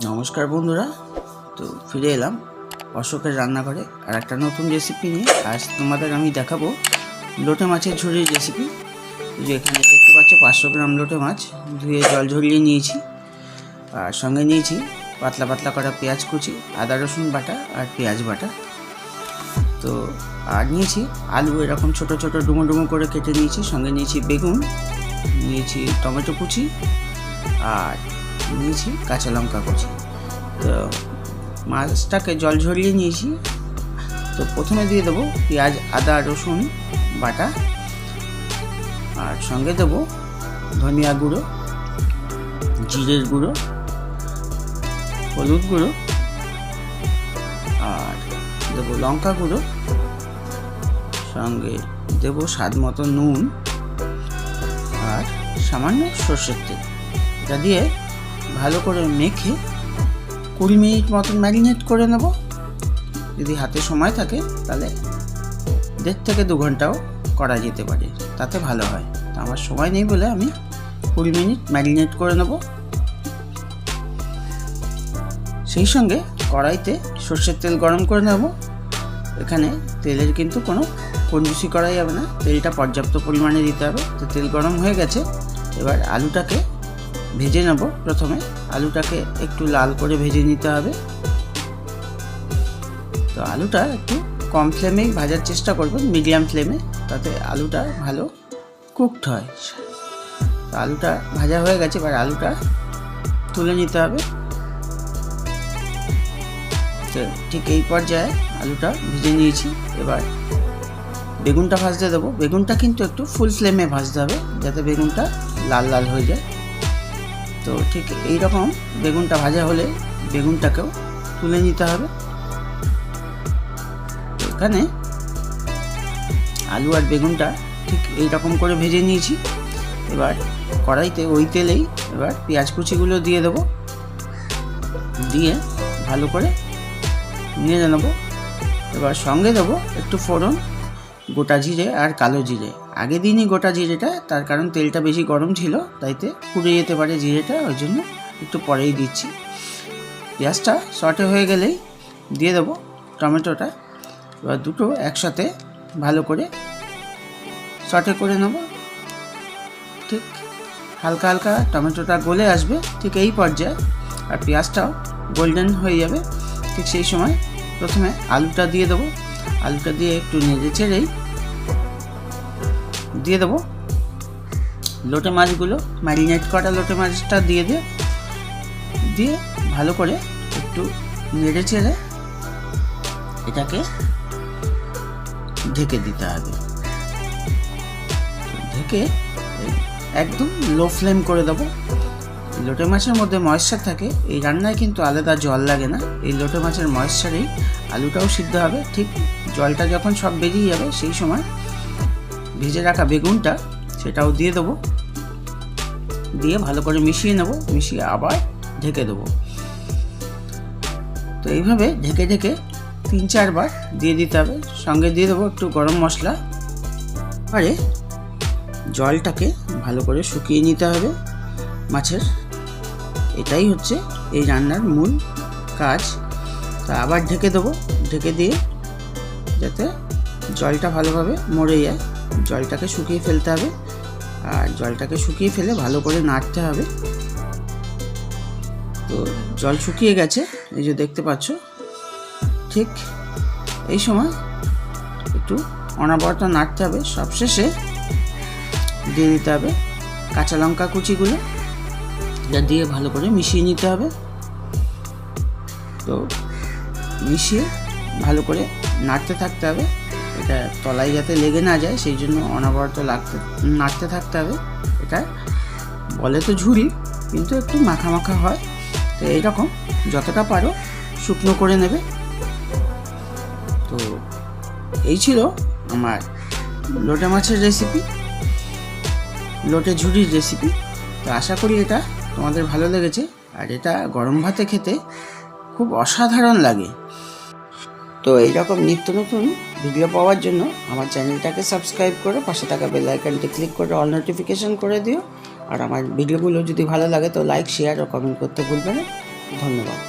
নমস্কার বন্ধুরা। তো ফিরে এলাম অশোকের রান্নাঘরে। আর একটা নতুন রেসিপি নিয়ে আজ তোমাদের আমি দেখাবো লোটে মাছের ঝুড়ির রেসিপি যে এখানে দেখতে পাচ্ছ, পাঁচশো গ্রাম লোটে মাছ, ধুয়ে জল ঝরিয়ে নিয়েছি। আর সঙ্গে নিয়েছি পাতলা পাতলা করা পেঁয়াজ কুচি, আদা রসুন বাটা আর পেঁয়াজ বাটা। তো আর নিয়েছি আলু, এরকম ছোট ছোট ডুমো ডুমো করে কেটে নিয়েছি। সঙ্গে নিয়েছি বেগুন, নিয়েছি টমেটো কুচি আর নিয়েছি, কাঁচা লঙ্কা কুচি। তো মাছটাকে জল ঝরিয়ে নিয়েছি। তো প্রথমে দিয়ে দেবো পেঁয়াজ, আদা, রসুন, বাটা। আর সঙ্গে দেবো ধনিয়া গুঁড়ো, জিরের গুঁড়ো, হলুদ গুঁড়ো। আর দেবো লঙ্কা গুঁড়ো। সঙ্গে দেবো স্বাদ মতো নুন। আর সামান্য সর্ষের তেল। এটা দিয়ে ভালো করে মেখে কুড়ি মিনিট মতন ম্যারিনেট করে নেব। যদি হাতে সময় থাকে, তাহলে দেড় থেকে দু ঘন্টাও করা যেতে পারে, তাতে ভালো হয়। তা আমার সময় নেই বলে আমি কুড়ি মিনিট ম্যারিনেট করে নেব। সেই সঙ্গে কড়াইতে সর্ষের তেল গরম করে নেব। এখানে তেলের কিন্তু কোনো কঞ্জুসি করা যাবে না। তেলটা পর্যাপ্ত পরিমাণে দিতে হবে। তো তেল গরম হয়ে গেছে। এবার আলুটাকে ভেজে নেব প্রথমে। আলুটাকে একটু লাল করে ভেজে নিতে হবে। তো আলুটা একটু কম ফ্লেমেই ভাজার চেষ্টা করবেন মিডিয়াম ফ্লেমে, তাতে আলুটা ভালো কুকড হয়। তো আলুটা ভাজা হয়ে গেছে, এবার আলুটা তুলে নিতে হবে। তো ঠিক এই পর্যায়ে আলুটা ভেজে নিয়েছি। এবার বেগুনটা ভাজতে দেবো। বেগুনটা কিন্তু একটু ফুল ফ্লেমে ভাজতে হবে, যাতে বেগুনটা লাল লাল হয়ে যায়। তো ঠিক এই রকম বেগুনটা ভাজা হলে বেগুনটাকেও তুলে নিতে হবে। এখানে আলু আর বেগুনটা ঠিক এই রকম করে ভেজে নিয়েছি। এবার কড়াইতে ওই তেলেই এবার পেঁয়াজ কুচিগুলো দিয়ে দেবো। দিয়ে ভালো করে নিয়ে নেব। এবার সঙ্গে দেবো একটু ফোড়ন গোটা জিরে আর কালো জিরে। আগে দিনই গোটা জিরেটা, তার কারণ তেলটা বেশি গরম ছিল, তাইতে পুড়ে যেতে পারে জিরেটা, ওই জন্য একটু পরেই দিচ্ছি। পেঁয়াজটা শর্টে হয়ে গেলেই দিয়ে দেবো টমেটোটা। এবার দুটো একসাথে ভালো করে শর্টে করে নেব। ঠিক, হালকা হালকা টমেটোটা গলে আসবে, ঠিক এই পর্যায়ে। আর পেঁয়াজটাও গোল্ডেন হয়ে যাবে, ঠিক সেই সময় প্রথমে আলুটা দিয়ে দেবো। আলুটা দিয়ে একটু নেড়ে চেড়েই দিয়ে দেবো। লোটে মাছগুলো, ম্যারিনেট করা লোটে মাছটা দিয়ে দিয়ে দিয়ে ভালো করে একটু নেড়ে চেড়ে এটাকে ঢেকে দিতে হবে। ঢেকে একদম লো ফ্লেম করে দেবো। লোটে মাছের মধ্যে ময়েশ্চার থাকে, এই রান্নায় কিন্তু আলাদা জল লাগে না। এই লোটে মাছের ময়েশ্চারেই আলুটাও সিদ্ধ হবে, ঠিক জলটা যখন সব বেরিয়ে যাবে সেই সময় ভেজে রাখা বেগুনটা সেটাও দিয়ে দেবো। দিয়ে ভালো করে মিশিয়ে নেব, মিশিয়ে আবার ঢেকে দেবো। তো এইভাবে ঢেকে ঢেকে তিন চারবার দিয়ে দিতে হবে। সঙ্গে দিয়ে দেবো একটু গরম মশলা। পরে জলটাকে ভালো করে শুকিয়ে নিতে হবে মাছের। এটাই হচ্ছে এই রান্নার মূল কাজ। তা আবার ঢেকে দেবো। ঢেকে দিয়ে যাতে জলটা ভালোভাবে মরে যায়। জলটাকে শুকিয়ে ফেলতে হবে। আর জলটাকে শুকিয়ে ফেলে ভালো করে নাড়তে হবে। তো জল শুকিয়ে গেছে, এই যে দেখতে পাচ্ছ। ঠিক এই সময় একটু অনাবরত নাড়তে হবে। সবশেষে দিয়ে দিতে হবে কাঁচা লঙ্কা কুচিগুলো। যা দিয়ে ভালো করে মিশিয়ে নিতে হবে। তো মিশিয়ে ভালো করে নাড়তে থাকতে হবে। এটা তলায় যাতে লেগে না যায়, সেই জন্য অনবরত লাগতে, নাড়তে থাকতে হবে। এটা বলে তো ঝুড়ি, কিন্তু একটু মাখা মাখা হয়। তো এইরকম যতটা পারো শুকনো করে নেবে। তো এই ছিল আমার লোটে মাছের রেসিপি লোটে ঝুড়ির রেসিপি তো আশা করি এটা তোমাদের ভালো লেগেছে। আর এটা গরম ভাতে খেতে খুব অসাধারণ লাগে। তো এইরকম নিত্য নতুন ভিডিও পাওয়ার জন্য আমার চ্যানেলটাকে সাবস্ক্রাইব করে পাশে থাকা বেল আইকনটি ক্লিক করে অল নোটিফিকেশান করে দিও। আর আমার ভিডিওগুলো যদি ভালো লাগে তো লাইক, শেয়ার ও কমেন্ট করতে ভুলবে না। ধন্যবাদ।